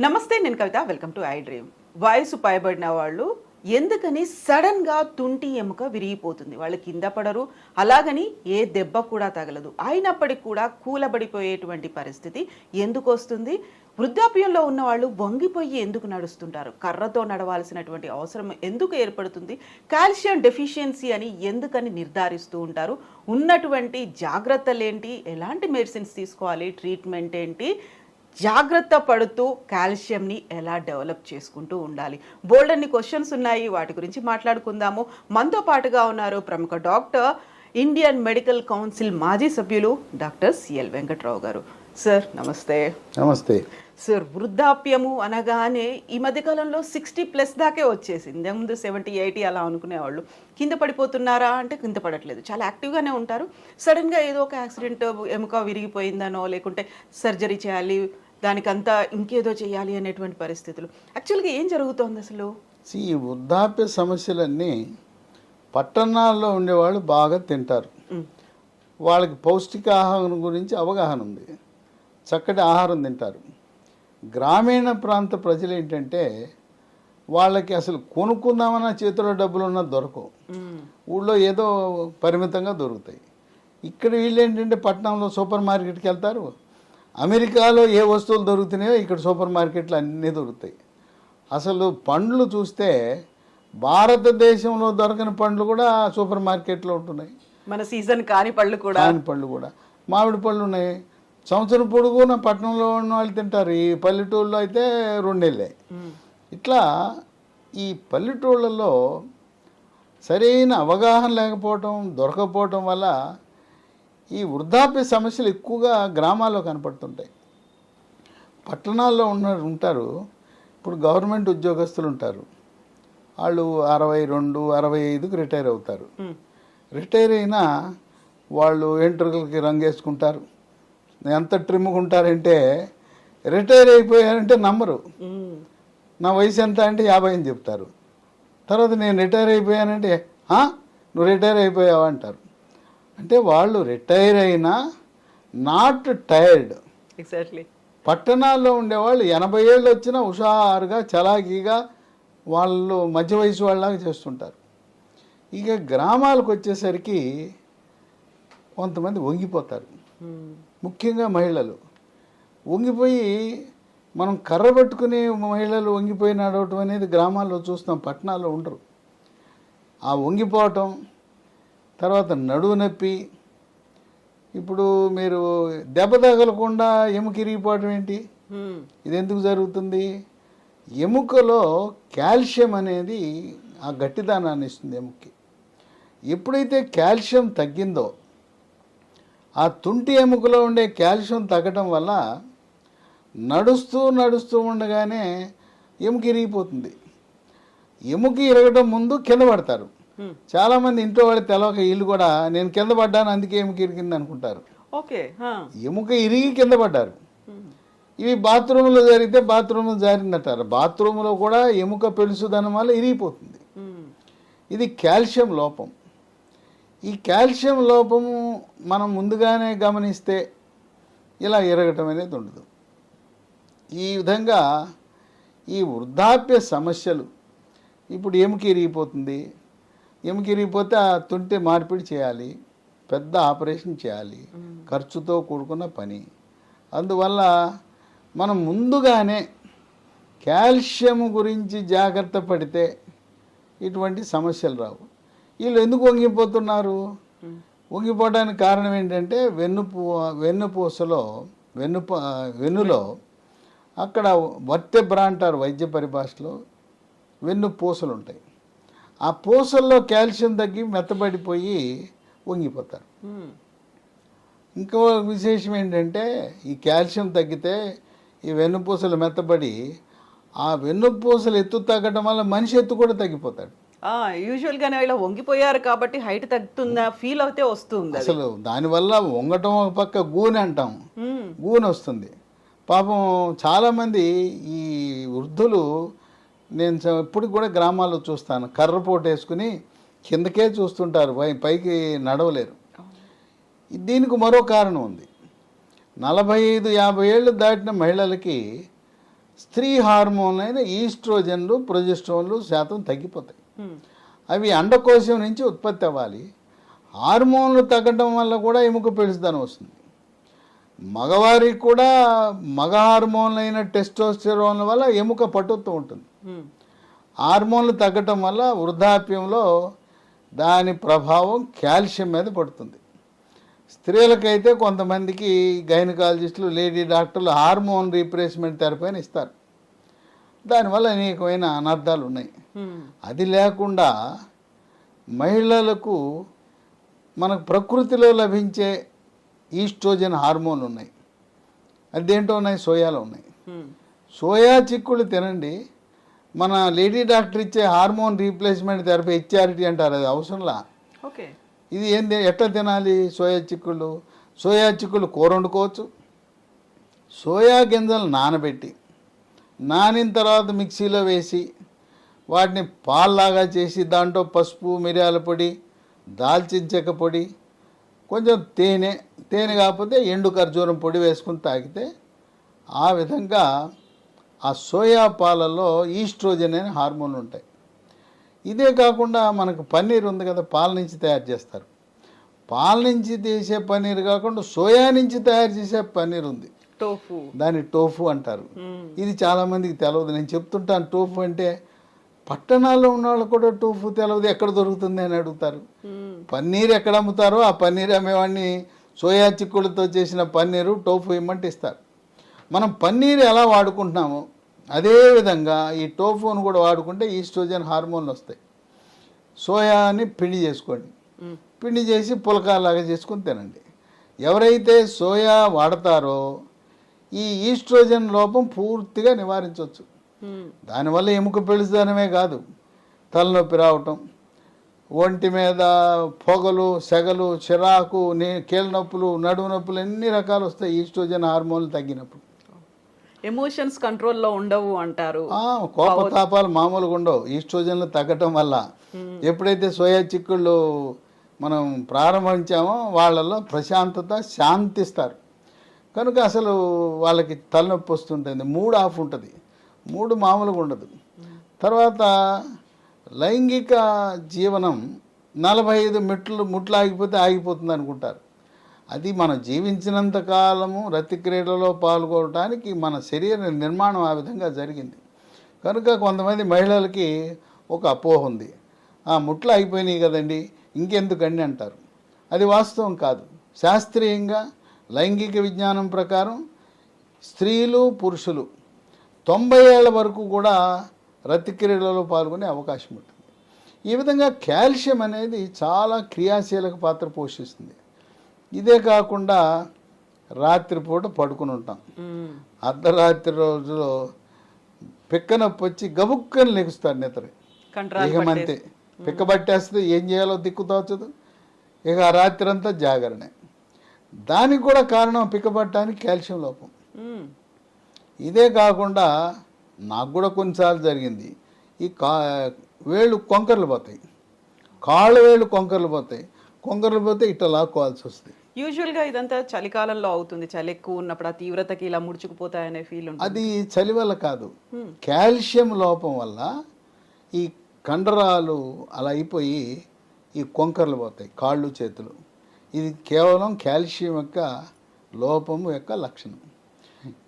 నమస్తే నేను Kavitha. Welcome to I dream. వయసు పైబడిన వాళ్ళు ఎందుకని సడన్గా తుంటి ఎముక విరిగిపోతుంది? వాళ్ళు కింద పడరు. అలాగని ఏ దెబ్బ కూడా తగలదు. అయినప్పటికీ కూడా కూలబడిపోయేటువంటి పరిస్థితి ఎందుకు వస్తుంది? వృద్ధాప్యంలో ఉన్న వాళ్ళు వంగిపోయి ఎందుకు నడుస్తుంటారు? కర్రతో నడవాల్సినటువంటి అవసరం ఎందుకు ఏర్పడుతుంది? కాల్షియం డెఫిషియన్సీ అని ఎందుకని నిర్ధారిస్తూ ఉంటారు? ఉన్నటువంటి జాగ్రత్తలేంటి? ఎలాంటి మెడిసిన్స్ తీసుకోవాలి? ట్రీట్మెంట్ ఏంటి? జాగ్రత్త పడుతూ కాల్షియంని ఎలా డెవలప్ చేసుకుంటూ ఉండాలి? బోల్డ్ అన్ని క్వశ్చన్స్ ఉన్నాయి. వాటి గురించి మాట్లాడుకుందాము. మనతో పాటుగా ఉన్నారు ప్రముఖ డాక్టర్ ఇండియన్ మెడికల్ కౌన్సిల్ మాజీ సభ్యులు డాక్టర్ సిఎల్ వెంకట్రావు గారు. సార్ నమస్తే. నమస్తే. సార్ వృద్ధాప్యము అనగానే ఈ మధ్యకాలంలో సిక్స్టీ ప్లస్ దాకే వచ్చేసింది. ముందు సెవెంటీ ఎయిటీ అలా అనుకునేవాళ్ళు. కింద పడిపోతున్నారా అంటే కింద పడట్లేదు. చాలా యాక్టివ్గానే ఉంటారు. సడన్గా ఏదో ఒక యాక్సిడెంట్ ఎముక విరిగిపోయిందనో లేకుంటే సర్జరీ చేయాలి దానికంతా ఇంకేదో చేయాలి అనేటువంటి పరిస్థితులు. యాక్చువల్గా ఏం జరుగుతోంది అసలు? ఈ వృద్ధాప్య సమస్యలన్నీ పట్టణాల్లో ఉండేవాళ్ళు బాగా తింటారు. వాళ్ళకి పౌష్టికాహారం గురించి అవగాహన ఉంది. చక్కటి ఆహారం తింటారు. గ్రామీణ ప్రాంత ప్రజలు ఏంటంటే వాళ్ళకి అసలు కొనుక్కుందామన్న చేతిలో డబ్బులు ఉన్నా దొరకవు. ఊళ్ళో ఏదో పరిమితంగా దొరుకుతాయి. ఇక్కడ వీళ్ళు ఏంటంటే పట్టణంలో సూపర్ మార్కెట్కి వెళ్తారు. అమెరికాలో ఏ వస్తువులు దొరుకుతున్నాయో ఇక్కడ సూపర్ మార్కెట్లు అన్నీ దొరుకుతాయి. అసలు పండ్లు చూస్తే భారతదేశంలో దొరకని పండ్లు కూడా సూపర్ మార్కెట్లో ఉంటున్నాయి. మన సీజన్ కాని పళ్ళు కూడా. కాని పళ్ళు కూడా. మామిడి పళ్ళు ఉన్నాయి. సంవత్సరం పొడుగున పట్టణంలో ఉన్న వాళ్ళు తింటారు. ఈ పల్లెటూళ్ళలో అయితే రెండేళ్ళే. ఇట్లా ఈ పల్లెటూళ్ళల్లో సరైన అవగాహన లేకపోవటం దొరకపోవటం వల్ల ఈ వృద్ధాప్య సమస్యలు ఎక్కువగా గ్రామాల్లో కనపడుతుంటాయి. పట్టణాల్లో ఉన్న ఉంటారు. ఇప్పుడు గవర్నమెంట్ ఉద్యోగస్తులు ఉంటారు. వాళ్ళు అరవై రెండు అరవై ఐదుకి రిటైర్ అవుతారు. రిటైర్ అయినా వాళ్ళు ఎంట్రుకలకి రంగేసుకుంటారు. ఎంత ట్రిమ్గా ఉంటారంటే రిటైర్ అయిపోయారంటే నమ్మరు. నా వయసు ఎంత అంటే యాభై అని చెప్తారు. తర్వాత నేను రిటైర్ అయిపోయానంటే "ఆ? నువ్వు రిటైర్ అయిపోయావా? అంటారు. అంటే వాళ్ళు రిటైర్ అయినా నాట్ టైర్డ్. ఎగ్జాక్ట్లీ. పట్టణాల్లో ఉండేవాళ్ళు ఎనభై ఏళ్ళు వచ్చినా హుషారుగా చలాకీగా వాళ్ళు మధ్య వయసు వాళ్ళలాగా చేస్తుంటారు. ఇక గ్రామాలకు వచ్చేసరికి కొంతమంది వంగిపోతారు. మ్. ముఖ్యంగా మహిళలు. వంగిపోయి మనం కర్ర పట్టుకుని మహిళలు వంగిపోయి నడవటం అనేది గ్రామాల్లో చూస్తాం పట్టణాల్లో ఉండరు. ఆ వంగిపోవటం తర్వాత నడువు నొప్పి. ఇప్పుడు మీరు దెబ్బ తగలకుండా ఎముక ఇరిగిపోవటం ఏంటి. ఇది ఎందుకు జరుగుతుంది? ఎముకలో కాల్షియం అనేది ఆ గట్టిదానాన్ని ఇస్తుంది ఎముకకి. ఎప్పుడైతే కాల్షియం తగ్గిందో ఆ తుంటి ఎముకలో ఉండే కాల్షియం తగ్గటం వల్ల నడుస్తూ నడుస్తూ ఉండగానే ఎముక ఇరిగిపోతుంది. ఎముక ఇరగటం ముందు కింద పడతారు. చాలామంది ఇంట్లో వాళ్ళు తెలవక వీళ్ళు కూడా నేను కింద పడ్డాను అందుకే ఎముక ఇరిగింది అనుకుంటారు ఓకే. ఎముక ఇరిగి కింద పడ్డారు. ఇవి బాత్రూంలో జరిగితే బాత్రూంలో జారిందంటారు బాత్రూంలో కూడా ఎముక పెలుసుదనం వల్ల ఇరిగిపోతుంది. ఇది కాల్షియం లోపం ఈ కాల్షియం లోపము మనం ముందుగానే గమనిస్తే ఇలా ఎరగటం అనేది ఉండదు ఈ విధంగా ఈ వృద్ధాప్య సమస్యలు ఇప్పుడు ఎముక ఇరిగిపోతుంది ఎముక ఇరిగిపోతే ఆ తుంటి మార్పిడి చేయాలి పెద్ద ఆపరేషన్ చేయాలి ఖర్చుతో కూడుకున్న పని. అందువల్ల మనం ముందుగానే కాల్షియం గురించి జాగ్రత్త పడితే ఇటువంటి సమస్యలు రావు. వీళ్ళు ఎందుకు వంగిపోతున్నారు? వంగిపోవడానికి కారణం ఏంటంటే వెన్నుపూ వెన్నుపూసలో వెన్నుప వెన్నులో అక్కడ వర్తెబ్రా అంటారు వైద్య పరిభాషలో వెన్ను పూసలు ఉంటాయి ఆ పూసల్లో కాల్షియం తగ్గి మెత్తబడిపోయి వంగిపోతారు. ఇంకో విశేషం ఏంటంటే ఈ కాల్షియం తగ్గితే ఈ వెన్నుపూసలు మెత్తబడి ఆ వెన్నుపూసలు ఎత్తు తగ్గడం వల్ల మనిషి ఎత్తు కూడా తగ్గిపోతాడు ఆ, యూజువల్ గానే ఇలా వంగిపోయారు కాబట్టి హైట్ తగ్గుతుందా ఫీల్ అయితే వస్తుంది. అసలు దానివల్ల వంగటం ఒక పక్క గూనె అంటాం. గూనె వస్తుంది పాపం చాలామంది ఈ వృద్ధులు నేను ఇప్పటికి కూడా గ్రామాల్లో చూస్తాను. కర్రపోటు వేసుకుని కిందకే చూస్తుంటారు. పై పైకి నడవలేరు. దీనికి మరో కారణం ఉంది. నలభై ఐదు యాభై ఏళ్ళు దాటిన మహిళలకి స్త్రీ హార్మోన్ అయిన ఈస్ట్రోజన్లు ప్రొజెస్ట్రోన్లు శాతం తగ్గిపోతాయి. అవి అండకోశం నుంచి ఉత్పత్తి అవ్వాలి. హార్మోన్లు తగ్గడం వల్ల కూడా ఎముక పెలుసుదనం వస్తుంది. మగవారికి కూడా మగ హార్మోన్లు అయిన టెస్టోస్టెరోన్ వల్ల ఎముక పట్టుతూ ఉంటుంది. హార్మోన్లు తగ్గటం వల్ల వృద్ధాప్యంలో దాని ప్రభావం కాల్షియం మీద పడుతుంది స్త్రీలకైతే కొంతమందికి గైనకాలజిస్టులు లేడీ డాక్టర్లు హార్మోన్ రీప్లేస్మెంట్ థెరపీ అని ఇస్తారు దానివల్ల అనేకమైన అనర్థాలు ఉన్నాయి. అది లేకుండా మహిళలకు మనకు ప్రకృతిలో లభించే ఈస్ట్రోజన్ హార్మోన్లు ఉన్నాయి. అదేంటో ఉన్నాయి? సోయాలో ఉన్నాయి. సోయా చిక్కుళ్ళు తినండి. మన లేడీ డాక్టర్ ఇచ్చే హార్మోన్ రీప్లేస్మెంట్ థెరపీ హెచ్ఆర్టీ అంటారు. అది అవసరంలా ఓకే. ఇది ఏంది? ఎట్లా తినాలి సోయా చిక్కుళ్ళు? సోయా చిక్కుళ్ళు కూర వండుకోవచ్చు. సోయా గింజలు నానబెట్టి నానిన తర్వాత మిక్సీలో వేసి వాటిని పాల్లాగా చేసి దాంట్లో పసుపు మిరియాల పొడి దాల్చిన చెక్క పొడి కొంచెం తేనె తేనె కాకపోతే ఎండు ఖర్జూరం పొడి వేసుకుని తాగితే ఆ విధంగా ఆ సోయా పాలలో ఈస్ట్రోజన్ అనే హార్మోన్లు ఉంటాయి. ఇదే కాకుండా మనకు పన్నీర్ ఉంది కదా పాల నుంచి తయారు చేస్తారు. పాల నుంచి తీసే పన్నీర్ కాకుండా సోయా నుంచి తయారు చేసే పన్నీర్ ఉంది. టోఫు. దాన్ని టోఫు అంటారు. ఇది చాలామందికి తెలియదు నేను చెప్తుంటాను టోఫు అంటే పట్టణాల్లో ఉన్న వాళ్ళు కూడా టోఫు తెలియదు ఎక్కడ దొరుకుతుంది అని అడుగుతారు. పన్నీర్ ఎక్కడ అమ్ముతారో ఆ పన్నీర్ అమ్మేవాడిని సోయా చిక్కులతో చేసిన పన్నీరు టోఫు ఇమ్మంటే ఇస్తారు మనం పన్నీర్ ఎలా వాడుకుంటున్నామో అదే విధంగా ఈ టోఫును కూడా వాడుకుంటే ఈస్ట్రోజన్ హార్మోన్లు వస్తాయి సోయాని పిండి చేసుకోండి. పిండి చేసి పులకాలాగా చేసుకుని తినండి ఎవరైతే సోయా వాడతారో ఈ ఈస్ట్రోజన్ లోపం పూర్తిగా నివారించవచ్చు. దానివల్ల ఎముక పెళుదనమే కాదు. తలనొప్పి రావటం ఒంటి మీద పొగలు సెగలు చిరాకు నే కీళ్ళ నొప్పులు నడుము నొప్పులు ఎన్ని రకాలు వస్తాయి ఈస్ట్రోజన్ హార్మోన్లు తగ్గినప్పుడు. ఎమోషన్స్ కంట్రోల్లో ఉండవు అంటారు. కోపతాపాలు మామూలుగా ఉండవు. ఈస్ట్రోజన్లు తగ్గటం వల్ల ఎప్పుడైతే సోయా చిక్కుళ్ళు మనం ప్రారంభించామో వాళ్ళలో ప్రశాంతత శాంతిస్తారు. కనుక అసలు వాళ్ళకి తలనొప్పి వస్తుంటుంది. మూడు ఆఫ్ ఉంటుంది. మూడు మామూలుగా ఉండదు. తర్వాత లైంగిక జీవనం నలభై ఐదు మెట్లు ముట్లు ఆగిపోతే ఆగిపోతుంది అనుకుంటారు. అది మనం జీవించినంత కాలము రతి క్రీడలో పాల్గొనడానికి మన శరీర నిర్మాణం ఆ విధంగా జరిగింది. కనుక కొంతమంది మహిళలకి ఒక అపోహ ఉంది. ఆ ముట్లు అయిపోయినాయి కదండి ఇంకెందుకండి అంటారు. అది వాస్తవం కాదు. శాస్త్రీయంగా లైంగిక విజ్ఞానం ప్రకారం స్త్రీలు పురుషులు తొంభై ఏళ్ళ వరకు కూడా రతి క్రీడలో పాల్గొనే అవకాశం ఉంటుంది. ఈ విధంగా కాల్షియం అనేది చాలా క్రియాశీలక పాత్ర పోషిస్తుంది. ఇదే కాకుండా రాత్రిపూట పడుకుని ఉంటాం. అర్ధరాత్రి రోజులో పిక్క నొప్పి వచ్చి గబుక్కని లెగుస్తాడు నిద్ర. కంట్రాల్ ఇక అంతే పిక్క పట్టేస్తే ఏం చేయాలో దిక్కు తోచదు. ఇక ఆ రాత్రి అంతా జాగరణే. దానికి కూడా కారణం పిక్క పట్టడానికి కాల్షియం లోపం. ఇదే కాకుండా నాకు కూడా కొన్నిసార్లు జరిగింది. ఈ కా వేళ్ళు కొంకర్లు పోతాయి. కాళ్ళ వేళ్ళు కొంకర్లు పోతాయి. కొంకర్లు పోతే ఇట్లా లాక్కోవాల్సి వస్తుంది. యూజువల్గా ఇదంతా చలికాలంలో అవుతుంది. చలి ఎక్కువ ఉన్నప్పుడు ఆ తీవ్రతకి ఇలా ముడుచుకుపోతాయనే ఫీల్ ఉంటుంది. అది చలి వల్ల కాదు. కాల్షియం లోపం వల్ల ఈ కండరాలు అలా అయిపోయి ఈ కొంకర్లు పోతాయి కాళ్ళు చేతులు. ఇది కేవలం కాల్షియం యొక్క లోపం యొక్క లక్షణం.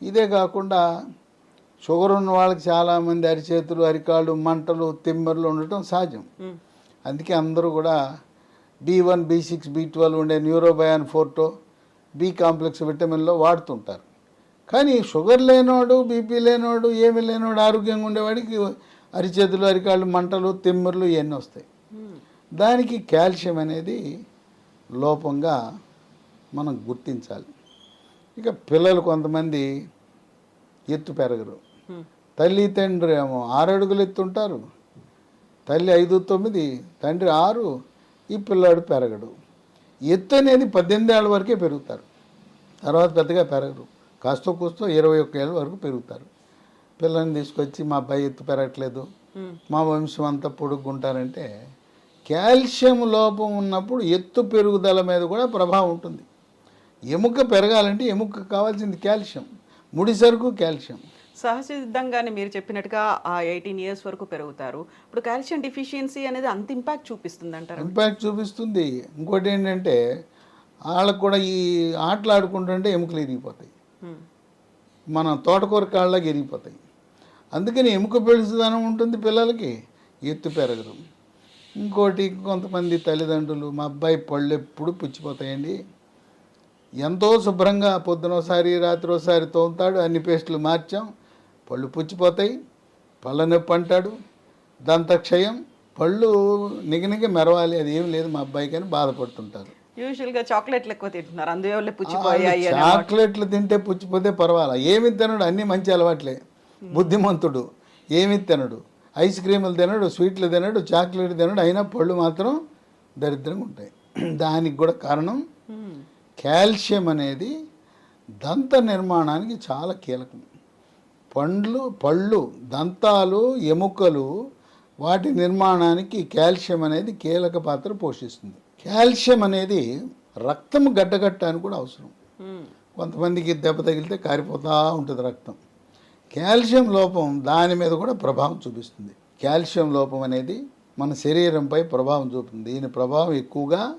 ఇదే కాకుండా షుగర్ ఉన్న వాళ్ళకి చాలామంది అరిచేతులు అరికాళ్ళు మంటలు తిమ్మర్లు ఉండటం సహజం. అందుకే అందరూ కూడా B one B six B twelve ఉండే న్యూరోబయాన్ ఫోర్టో బి కాంప్లెక్స్ విటమిన్లో వాడుతుంటారు కానీ షుగర్ లేనోడు బీపీ లేనోడు ఏమీ లేనోడు ఆరోగ్యంగా ఉండేవాడికి అరిచేతులు అరికాళ్ళు మంటలు తిమ్మర్లు ఇవన్నీ వస్తాయి. దానికి కాల్షియం అనేది లోపంగా మనం గుర్తించాలి ఇక పిల్లలు కొంతమంది ఎత్తు పెరగరు. తల్లి తండ్రి ఏమో ఆరు అడుగులు ఎత్తుంటారు తల్లి ఐదు తొమ్మిది తండ్రి ఆరు ఈ పిల్లాడు పెరగడు. ఎత్తు అనేది పద్దెనిమిది ఏళ్ళ వరకే పెరుగుతారు. తర్వాత పెద్దగా పెరగరు. కాస్త కూస్తో ఇరవై ఒక్క ఏళ్ళ వరకు పెరుగుతారు. పిల్లల్ని తీసుకొచ్చి మా అబ్బాయి ఎత్తు పెరగట్లేదు. మా వంశం అంతా పొడుగ్గుంటారంటే కాల్షియం లోపం ఉన్నప్పుడు ఎత్తు పెరుగుదల మీద కూడా ప్రభావం ఉంటుంది. ఎముక పెరగాలంటే ఎముక కావాల్సింది కాల్షియం ముడి సరుకు కాల్షియం. సహసిద్ధంగానే మీరు చెప్పినట్టుగా ఆ ఎయిటీన్ ఇయర్స్ వరకు పెరుగుతారు. ఇప్పుడు కాల్షియం డిఫిషియన్సీ అనేది అంత ఇంపాక్ట్ చూపిస్తుంది అంటారు ఇంపాక్ట్ చూపిస్తుంది. ఇంకోటి ఏంటంటే వాళ్ళకు కూడా ఈ ఆటలు ఆడుకుంటుంటే ఎముకలు ఇరిగిపోతాయి. మన తోటకూర కాళ్ళకి ఇరిగిపోతాయి. అందుకని ఎముక పెడుసుదనం ఉంటుంది పిల్లలకి ఎత్తు పెరగరు ఇంకోటి కొంతమంది తల్లిదండ్రులు మా అబ్బాయి పళ్ళు ఎప్పుడు పుచ్చిపోతాయండి. ఎంతో శుభ్రంగా పొద్దున ఒకసారి రాత్రి ఒకసారి తోముతాడు అన్ని పేస్టులు మార్చాం పళ్ళు పుచ్చిపోతాయి పళ్ళ నొప్పి అంటాడు దంతక్షయం పళ్ళు నిగనిగ మెరవాలి అది ఏం లేదు మా అబ్బాయికి అని బాధపడుతుంటారు. యూజువల్గా చాక్లెట్లు ఎక్కువ తింటున్నారు అందువల్ల పుచ్చిపోయాయి చాక్లెట్లు తింటే పుచ్చిపోతే పర్వాలా ఏమి తినడు అన్నీ మంచి అలవాట్లే. బుద్ధిమంతుడు ఏమి తినడు. ఐస్ క్రీములు తినడు స్వీట్లు తినడు చాక్లెట్ తినడు అయినా పళ్ళు మాత్రం దరిద్రంగా ఉంటాయి. దానికి కూడా కారణం. కాల్షియం అనేది దంత నిర్మాణానికి చాలా కీలకం. పండ్లు పళ్ళు దంతాలు ఎముకలు వాటి నిర్మాణానికి కాల్షియం అనేది కీలక పాత్ర పోషిస్తుంది. కాల్షియం అనేది రక్తం గడ్డగట్టడానికి కూడా అవసరం. కొంతమందికి దెబ్బ తగిలితే కారిపోతూ ఉంటుంది రక్తం. కాల్షియం లోపం దాని మీద కూడా ప్రభావం చూపిస్తుంది. కాల్షియం లోపం అనేది మన శరీరంపై ప్రభావం చూపుతుంది. దీని ప్రభావం ఎక్కువగా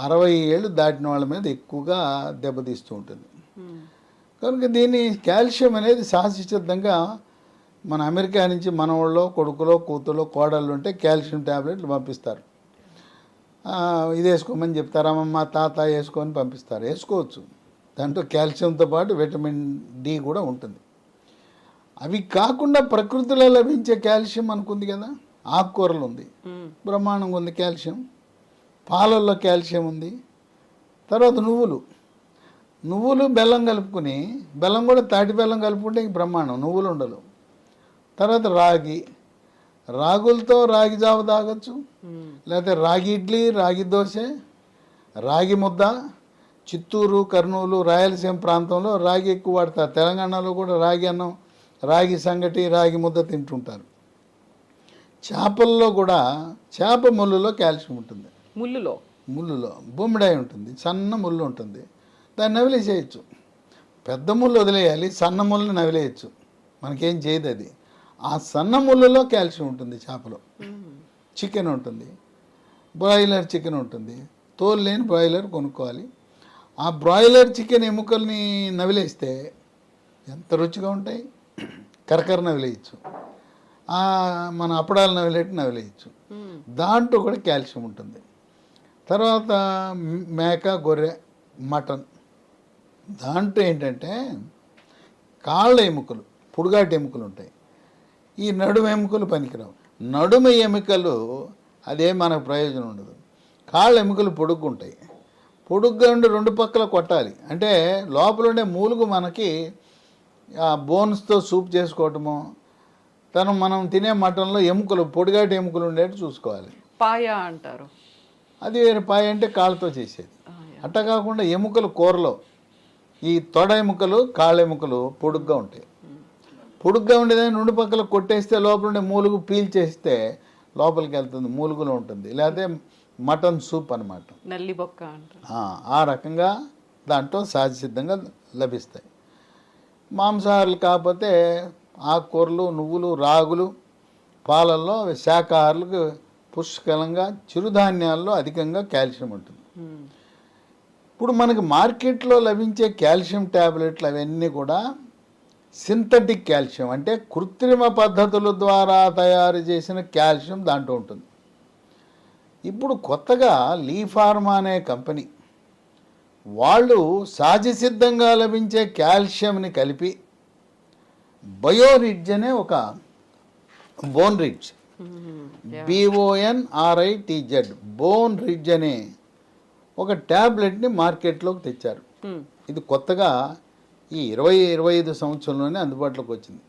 అరవై ఏళ్ళు దాటిన వాళ్ళ మీద ఎక్కువగా దెబ్బతీస్తూ ఉంటుంది. కనుక దీన్ని కాల్షియం అనేది సహసిద్ధంగా మన అమెరికా నుంచి మన వాళ్ళో కొడుకులో కూతులో కోడళ్ళు ఉంటే కాల్షియం ట్యాబ్లెట్లు పంపిస్తారు. ఇది వేసుకోమని చెప్తారు. అమ్మమ్మ తాత వేసుకొని పంపిస్తారు. వేసుకోవచ్చు. దాంట్లో కాల్షియంతో పాటు విటమిన్ డి కూడా ఉంటుంది. అవి కాకుండా ప్రకృతిలో లభించే కాల్షియం అనుకుంది కదా? ఆకుకూరలు ఉంది. బ్రహ్మాండంగా ఉంది కాల్షియం. పాలల్లో కాల్షియం ఉంది. తర్వాత నువ్వులు. నువ్వులు బెల్లం కలుపుకుని బెల్లం కూడా తాటి బెల్లం కలుపుకుంటే ఇంక బ్రహ్మాండం నువ్వులు ఉండలు తర్వాత రాగి. రాగులతో రాగి జావ తాగొచ్చు. లేకపోతే రాగి ఇడ్లీ రాగి దోశ రాగి ముద్ద. చిత్తూరు కర్నూలు రాయలసీమ ప్రాంతంలో రాగి ఎక్కువ వాడతారు. తెలంగాణలో కూడా రాగి అన్నం రాగి సంగటి రాగి ముద్ద తింటుంటారు. చేపల్లో కూడా చేప ముళ్ళులో కాల్షియం ఉంటుంది. ముళ్ళులో. ముళ్ళులో. బొమ్మిడాయి ఉంటుంది సన్న ముళ్ళు ఉంటుంది. దాన్ని నవిలేసేయచ్చు. పెద్ద ముళ్ళు వదిలేయాలి సన్న ముళ్ళు నవిలేయచ్చు. మనకేం చేయదు అది. ఆ సన్న ముళ్ళులో కాల్షియం ఉంటుంది చేపలో. చికెన్ ఉంటుంది. బ్రాయిలర్ చికెన్ ఉంటుంది. తోలు లేని బ్రాయిలర్ కొనుక్కోవాలి. ఆ బ్రాయిలర్ చికెన్ ఎముకల్ని నవిలేస్తే ఎంత రుచిగా ఉంటాయి? కరకర నవిలేయచ్చు. ఆ, మన అప్పడాలు నవిలేటి నవిలేయచ్చు. దాంట్లో కూడా కాల్షియం ఉంటుంది. తర్వాత మేక గొర్రె మటన్. దాంట్లో ఏంటంటే కాళ్ళ ఎముకలు పుడుగాటి ఎముకలు ఉంటాయి. ఈ నడుమ ఎముకలు పనికిరావు. నడుమ ఎముకలు అదే మనకు ప్రయోజనం ఉండదు. కాళ్ళ ఎముకలు పొడుగ్గుంటాయి పొడుగ్గా ఉండి రెండు పక్కల కొట్టాలి. అంటే లోపల ఉండే మూలుగు మనకి ఆ బోన్స్తో సూప్ చేసుకోవటము తను మనం తినే మటన్లో ఎముకలు పొడిగాటి ఎముకలు ఉండేట్టు చూసుకోవాలి. పాయా అంటారు. అది వేరే పాయ అంటే కాళ్ళతో చేసేది. అట్ట కాకుండా ఎముకలు కూరలో ఈ తొడ ఎముకలు కాళ్ళ ఎముకలు పొడుగ్గా ఉంటాయి. పొడుగ్గా ఉండేదాన్ని రెండు పక్కల కొట్టేస్తే లోపల ఉండే మూలుగు పీల్చేస్తే లోపలికి వెళ్తుంది మూలుగులో ఉంటుంది. లేకపోతే మటన్ సూప్ అనమాట నల్లి బొక్క అంటారు. ఆ రకంగా దాంట్లో సహజసిద్ధంగా లభిస్తాయి. మాంసాహారులు కాకపోతే ఆకుకూరలు నువ్వులు రాగులు పాలల్లో శాకాహారులకు పుష్కలంగా చిరుధాన్యాల్లో అధికంగా కాల్షియం ఉంటుంది. ఇప్పుడు మనకి మార్కెట్లో లభించే కాల్షియం ట్యాబ్లెట్లు అవన్నీ కూడా సింథటిక్ కాల్షియం అంటే కృత్రిమ పద్ధతుల ద్వారా తయారు చేసిన కాల్షియం దాంట్లో ఉంటుంది ఇప్పుడు కొత్తగా లీ ఫార్మా అనే కంపెనీ వాళ్ళు సహజసిద్ధంగా లభించే కాల్షియంని కలిపి బయోరిడ్జ్ అనే ఒక bone ridge. B O N R I T Z bone ridge అనే ఒక ట్యాబ్లెట్ని మార్కెట్లోకి తెచ్చారు Hmm. ఇది కొత్తగా ఈ ఇరవై ఇరవై ఐదు సంవత్సరంలోనే అందుబాటులోకి వచ్చింది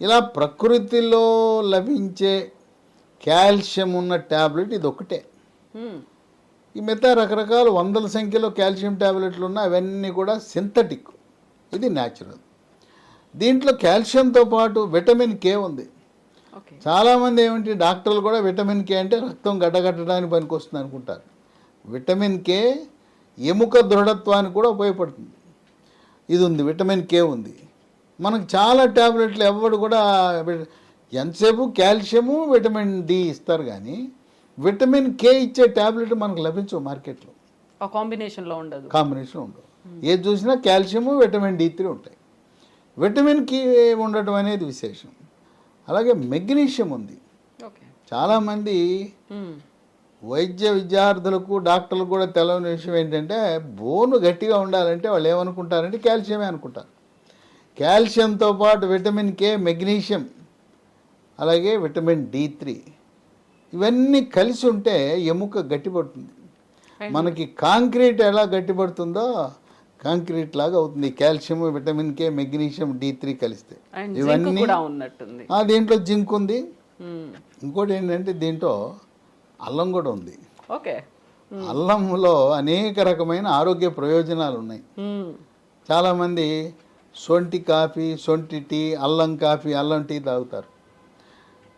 ఇలా ప్రకృతిలో లభించే కాల్షియం ఉన్న ట్యాబ్లెట్ ఇది ఒకటే Hmm. ఈ మిగతా రకరకాల వందల సంఖ్యలో కాల్షియం ట్యాబ్లెట్లు ఉన్న అవన్నీ కూడా సింథటిక్ ఇది న్యాచురల్ దీంట్లో కాల్షియంతో పాటు విటమిన్ కే ఉంది. చాలామంది ఏమిటి డాక్టర్లు కూడా విటమిన్ కే అంటే రక్తం గడ్డగట్టడానికి పనికొస్తుంది అనుకుంటారు. విటమిన్ కే ఎముక దృఢత్వానికి కూడా ఉపయోగపడుతుంది. ఇది ఉంది విటమిన్ కే ఉంది. మనకు చాలా ట్యాబ్లెట్లు ఎవడు కూడా ఎంతసేపు కాల్షియము విటమిన్ డి ఇస్తారు కానీ విటమిన్ కే ఇచ్చే ట్యాబ్లెట్ మనకు లభించవు మార్కెట్లో. ఆ కాంబినేషన్లో ఉండదు. కాంబినేషన్ ఉండవు. ఏది చూసినా కాల్షియము విటమిన్ డి త్రీ ఉంటాయి. విటమిన్కి ఉండటం అనేది విశేషం. అలాగే మెగ్నీషియం ఉంది. చాలామంది వైద్య విద్యార్థులకు డాక్టర్లకు కూడా తెలవని విషయం ఏంటంటే బోను గట్టిగా ఉండాలంటే వాళ్ళు ఏమనుకుంటారంటే కాల్షియమే అనుకుంటారు. కాల్షియంతో పాటు విటమిన్ కే మెగ్నీషియం అలాగే విటమిన్ డి త్రీ ఇవన్నీ కలిసి ఉంటే ఎముక గట్టిపడుతుంది. మనకి కాంక్రీట్ ఎలా గట్టిపడుతుందో కాంక్రీట్ లాగా అవుతుంది. Calcium vitamin K magnesium D three కలిస్తే. ఇవన్నీ దీంట్లో జింక్ ఉంది. ఇంకోటి ఏంటంటే దీంట్లో అల్లం కూడా ఉంది. ఓకే. అల్లంలో అనేక రకమైన ఆరోగ్య ప్రయోజనాలు ఉన్నాయి. చాలామంది సొంటి కాఫీ సొంటి టీ అల్లం కాఫీ అల్లం టీ తాగుతారు.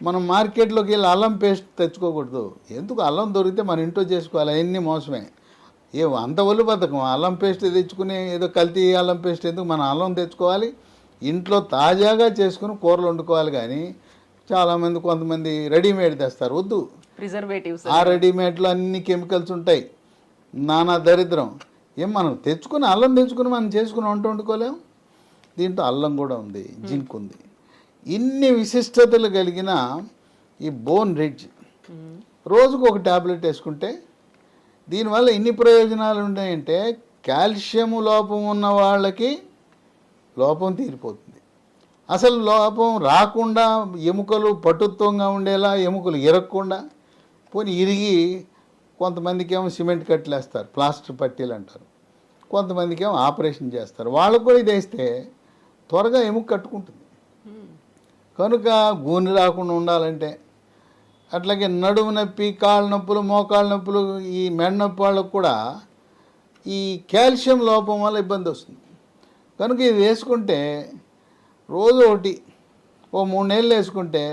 మనం మార్కెట్లోకి వెళ్ళి అల్లం పేస్ట్ తెచ్చుకోకూడదు. ఎందుకు? అల్లం దొరికితే మన ఇంట్లో చేసుకోవాలి. అవన్నీ మోసమే. ఏ అంత ఒళ్ళు బతకం అల్లం పేస్ట్ తెచ్చుకుని ఏదో కల్తీ అల్లం పేస్ట్ ఎందుకు మన అల్లం తెచ్చుకోవాలి? ఇంట్లో తాజాగా చేసుకుని కూరలు వండుకోవాలి కానీ చాలామంది కొంతమంది రెడీమేడ్ తెస్తారు. వద్దు. ప్రిజర్వేటివ్స్. ఆ రెడీమేడ్లో అన్ని కెమికల్స్ ఉంటాయి. నానా దరిద్రం. ఏం మనం తెచ్చుకుని అల్లం తెచ్చుకుని మనం చేసుకుని వంట వండుకోలేం? దీంట్లో అల్లం కూడా ఉంది జింక్ ఉంది. ఇన్ని విశిష్టతలు కలిగిన ఈ బోన్ రిడ్జ్ రోజుకు ఒక ట్యాబ్లెట్ వేసుకుంటే దీనివల్ల ఇన్ని ప్రయోజనాలు ఉన్నాయంటే కాల్షియం లోపం ఉన్న వాళ్ళకి లోపం తీరిపోతుంది. అసలు లోపం రాకుండా ఎముకలు పటుత్వంగా ఉండేలా ఎముకలు ఇరగకుండా పోనీ ఇరిగి కొంతమందికి ఏమో సిమెంట్ కట్టలేస్తారు ప్లాస్టర్ పట్టీలు అంటారు. కొంతమందికి ఏమో ఆపరేషన్ చేస్తారు. వాళ్ళకు కూడా ఇది వేస్తే త్వరగా ఎముక కట్టుకుంటుంది. కనుక గూని రాకుండా ఉండాలంటే అట్లాగే నడుము నొప్పి కాళ్ళ నొప్పులు మోకాళ్ళ నొప్పులు ఈ మెడ నొప్పి వాళ్ళకు కూడా ఈ కాల్షియం లోపం వల్ల ఇబ్బంది వస్తుంది. కనుక ఇది వేసుకుంటే రోజు ఒకటి ఓ మూడు నెలలు వేసుకుంటే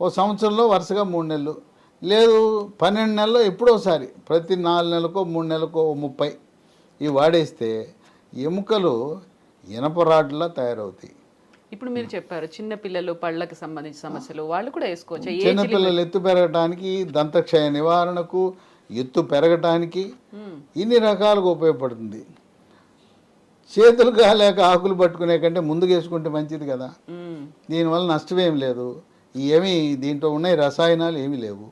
ఓ సంవత్సరంలో వరుసగా మూడు నెలలు లేదు పన్నెండు నెలల్లో ఎప్పుడోసారి ప్రతి నాలుగు నెలలకో మూడు నెలలకో ఓ ముప్పై ఇవి వాడేస్తే ఎముకలు ఇనప రాడ్లా తయారవుతాయి. ఇప్పుడు మీరు చెప్పారు చిన్న పిల్లలు పళ్ళకి సంబంధించిన సమస్యలు వాళ్ళు కూడా వేసుకోవచ్చు? ఏ చిన్నపిల్లలు ఎత్తు పెరగటానికి దంతక్షయ నివారణకు ఎత్తు పెరగటానికి. ఇన్ని రకాలుగా ఉపయోగపడుతుంది. చేతులు కాలేక ఆకులు పట్టుకునే కంటే ముందుకు వేసుకుంటే మంచిది కదా. దీనివల్ల నష్టమేం లేదు. ఏమీ దీంట్లో ఉన్నాయి రసాయనాలు ఏమీ లేవు.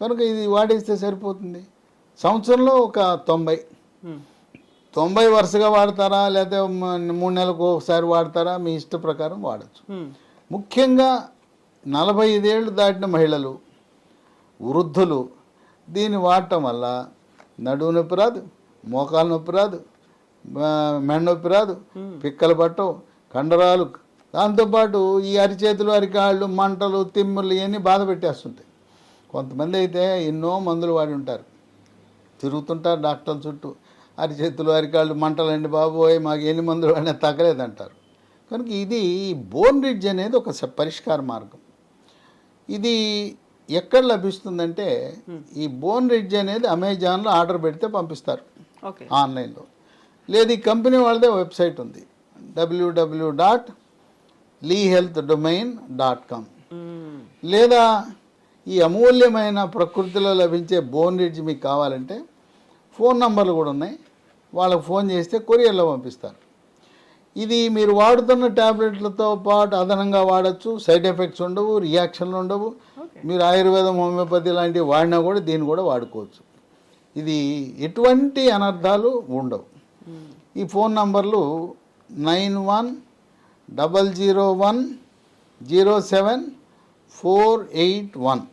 కనుక ఇది వాడేస్తే సరిపోతుంది. సంవత్సరంలో ఒక తొంభై. తొంభై వరుసగా వాడతారా? లేకపోతే మూడు నెలలకు ఒకసారి వాడతారా? మీ ఇష్ట ప్రకారం వాడచ్చు. ముఖ్యంగా నలభై ఐదేళ్ళు దాటిన మహిళలు వృద్ధులు దీన్ని వాడటం వల్ల నడువు నొప్పి రాదు మోకాలు నొప్పి రాదు మెడ నొప్పి రాదు పిక్కలు పట్టవు కండరాలు దాంతోపాటు ఈ అరిచేతులు అరికాళ్ళు మంటలు తిమ్ములు ఇవన్నీ బాధ పెట్టేస్తుంటాయి. కొంతమంది అయితే ఎన్నో మందులు వాడి ఉంటారు. తిరుగుతుంటారు డాక్టర్ల చుట్టూ. అరిచేతులు అరికాళ్ళు మంటలండి బాబోయ్ మాకు ఎన్ని మందులు వాడినా తగ్గలేదంటారు. కనుక ఇది బోన్ రిడ్జ్ అనేది ఒక పరిష్కార మార్గం. ఇది ఎక్కడ లభిస్తుందంటే ఈ బోన్ రిడ్జ్ అనేది అమెజాన్లో ఆర్డర్ పెడితే పంపిస్తారు. ఆన్లైన్లో. లేదు ఈ కంపెనీ వాళ్ళదే వెబ్సైట్ ఉంది. W W dot Lee health domain dot com. లేదా ఈ అమూల్యమైన ప్రకృతిలో లభించే బోన్ రిడ్జ్ మీకు కావాలంటే ఫోన్ నంబర్లు కూడా ఉన్నాయి. వాళ్ళకి ఫోన్ చేస్తే కొరియర్లో పంపిస్తారు. ఇది మీరు వాడుతున్న ట్యాబ్లెట్లతో పాటు అదనంగా వాడచ్చు. సైడ్ ఎఫెక్ట్స్ ఉండవు రియాక్షన్లు ఉండవు. మీరు ఆయుర్వేదం హోమియోపతి లాంటివి వాడినా కూడా దీన్ని కూడా వాడుకోవచ్చు. ఇది ఎటువంటి అనర్థాలు ఉండవు. ఈ ఫోన్ నంబర్లు nine one double zero one zero seven four eight one.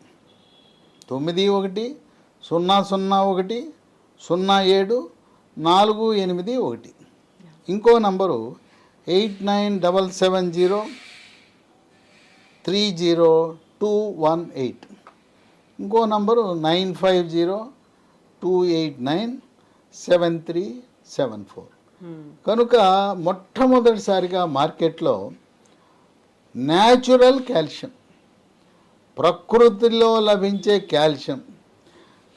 తొమ్మిది ఒకటి సున్నా సున్నా ఒకటి సున్నా ఏడు నాలుగు ఎనిమిది ఒకటి. ఇంకో number eight nine double seven zero three zero two one eight. ఇంకో number nine five zero two eight nine seven three seven four. మ్మ్. కనుక మొట్టమొదటిసారిగా మార్కెట్లో న్యాచురల్ కాల్షియం ప్రకృతిలో లభించే కాల్షియం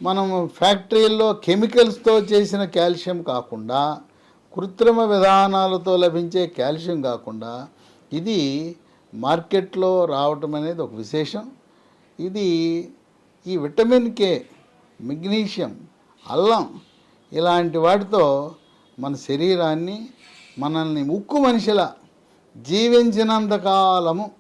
మనం ఫ్యాక్టరీల్లో కెమికల్స్తో చేసిన కాల్షియం కాకుండా కృత్రిమ విధానాలతో లభించే కాల్షియం కాకుండా ఇది మార్కెట్లో రావటం అనేది ఒక విశేషం. ఇది ఈ విటమిన్ కే మెగ్నీషియం అల్లం ఇలాంటి వాటితో మన శరీరాన్ని మనల్ని ఉక్కు మనిషిలా జీవించినంత కాలము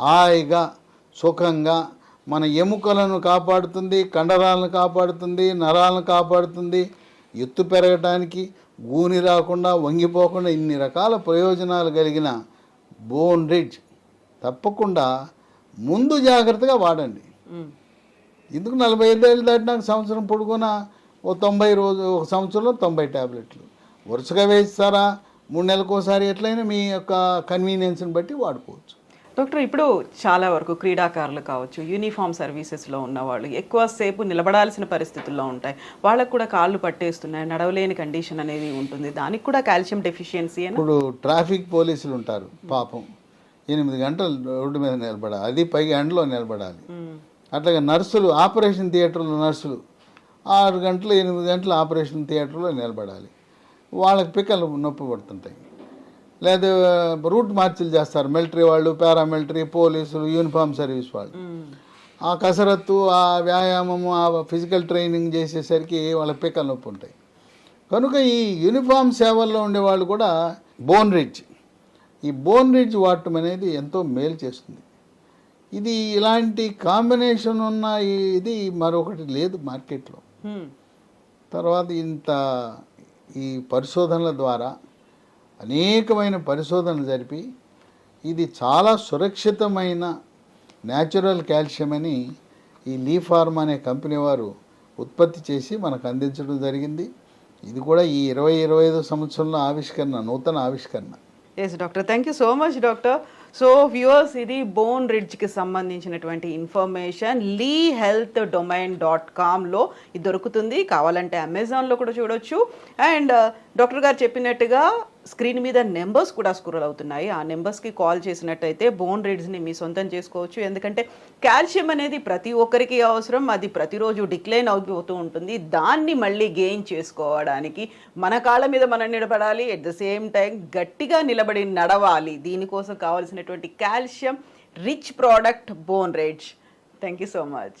హాయిగా సుఖంగా మన ఎముకలను కాపాడుతుంది కండరాలను కాపాడుతుంది నరాలను కాపాడుతుంది. ఎత్తు పెరగటానికి గూని రాకుండా వంగిపోకుండా ఇన్ని రకాల ప్రయోజనాలు కలిగిన బోన్ రిడ్జ్ తప్పకుండా ముందు జాగ్రత్తగా వాడండి. ఎందుకు నలభై ఐదేళ్ళు దాటినాక సంవత్సరం పొడుగున ఓ తొంభై రోజు ఒక సంవత్సరంలో తొంభై ట్యాబ్లెట్లు వరుసగా వేస్తారా మూడు నెలలకు ఒకసారి ఎట్లయినా మీ యొక్క కన్వీనియన్స్ని బట్టి వాడుకోవచ్చు. డాక్టర్ ఇప్పుడు చాలా వరకు క్రీడాకారులు కావచ్చు యూనిఫామ్ సర్వీసెస్లో ఉన్నవాళ్ళు ఎక్కువసేపు నిలబడాల్సిన పరిస్థితుల్లో ఉంటాయి. వాళ్ళకు కూడా కాళ్ళు పట్టేస్తున్నాయి నడవలేని కండిషన్ అనేది ఉంటుంది. దానికి కూడా కాల్షియం డెఫిషియన్సీ అని ఇప్పుడు ట్రాఫిక్ పోలీసులు ఉంటారు పాపం. ఎనిమిది గంటలు రోడ్డు మీద నిలబడాలి అది పైగా ఎండలో నిలబడాలి. అట్లాగే నర్సులు ఆపరేషన్ థియేటర్లో నర్సులు ఆరు గంటలు ఎనిమిది గంటలు ఆపరేషన్ థియేటర్లో నిలబడాలి. వాళ్ళకి పిక్కలు నొప్పి పడుతుంటాయి. లేదా రూట్ మార్చిలు చేస్తారు. మిలిటరీ వాళ్ళు పారామిలిటరీ పోలీసులు యూనిఫామ్ సర్వీస్ వాళ్ళు. ఆ కసరత్తు ఆ వ్యాయామము ఆ ఫిజికల్ ట్రైనింగ్ చేసేసరికి వాళ్ళకి పిక్కలు నొప్పి ఉంటాయి. కనుక ఈ యూనిఫామ్ సేవల్లో ఉండే వాళ్ళు కూడా బోన్ రిడ్జ్. ఈ బోన్ రిడ్జ్ వాడటం అనేది ఎంతో మేలు చేస్తుంది. ఇది ఇలాంటి కాంబినేషన్ ఉన్న ఇది మరొకటి లేదు మార్కెట్లో. తర్వాత ఇంత ఈ పరిశోధనల ద్వారా అనేకమైన పరిశోధనలు జరిపి ఇది చాలా సురక్షితమైన న్యాచురల్ కాల్షియం అని ఈ లీ ఫార్మ్ అనే కంపెనీ వారు ఉత్పత్తి చేసి మనకు అందించడం జరిగింది. ఇది కూడా ఈ ఇరవై ఇరవై ఐదు సంవత్సరంలో ఆవిష్కరణ నూతన ఆవిష్కరణ. Yes doctor thank you so much doctor so viewers ఇది బోన్ రిడ్జ్కి సంబంధించినటువంటి information Lee health domain dot కామ్లో ఇది దొరుకుతుంది. కావాలంటే అమెజాన్లో కూడా చూడొచ్చు. అండ్ డాక్టర్ uh, గారు చెప్పినట్టుగా స్క్రీన్ మీద నెంబర్స్ కూడా స్క్రోల్ అవుతున్నాయి. ఆ నెంబర్స్కి కాల్ చేసినట్టయితే బోన్ రీడ్స్ని మీ సొంతం చేసుకోవచ్చు. ఎందుకంటే కాల్షియం అనేది ప్రతి ఒక్కరికి అవసరం. అది ప్రతిరోజు డిక్లైన్ అవుతూ ఉంటుంది. దాన్ని మళ్ళీ గెయిన్ చేసుకోవడానికి మన కాళ్ళ మీద మనం నిలబడాలి. ఎట్ ద సేమ్ టైం గట్టిగా నిలబడి నడవాలి. దీనికోసం కావాల్సినటువంటి calcium rich product bone ridge thank you so much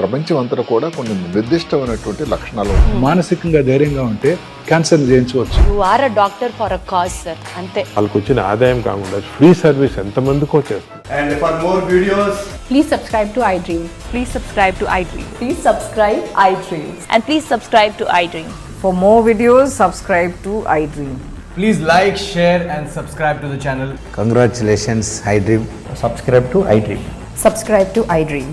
ప్రపంచం అంతా కూడా కొన్ని నిర్దిష్టమైనటువంటి లక్షణాలు. మానసికంగా ధైర్యంగా ఉంటే క్యాన్సర్ జయించవచ్చు. You are a doctor for a cause sir అంతే. వాళ్ళకి వచ్చిన ఆదాయం కాకుండా ఫ్రీ సర్వీస్ ఎంతమందికో చేస్తుంది. And for more videos please subscribe to I dream please subscribe to I dream please subscribe I dreams and please subscribe to I dream for more videos subscribe to I dream please like share and subscribe to the channel congratulations I dream subscribe to I dream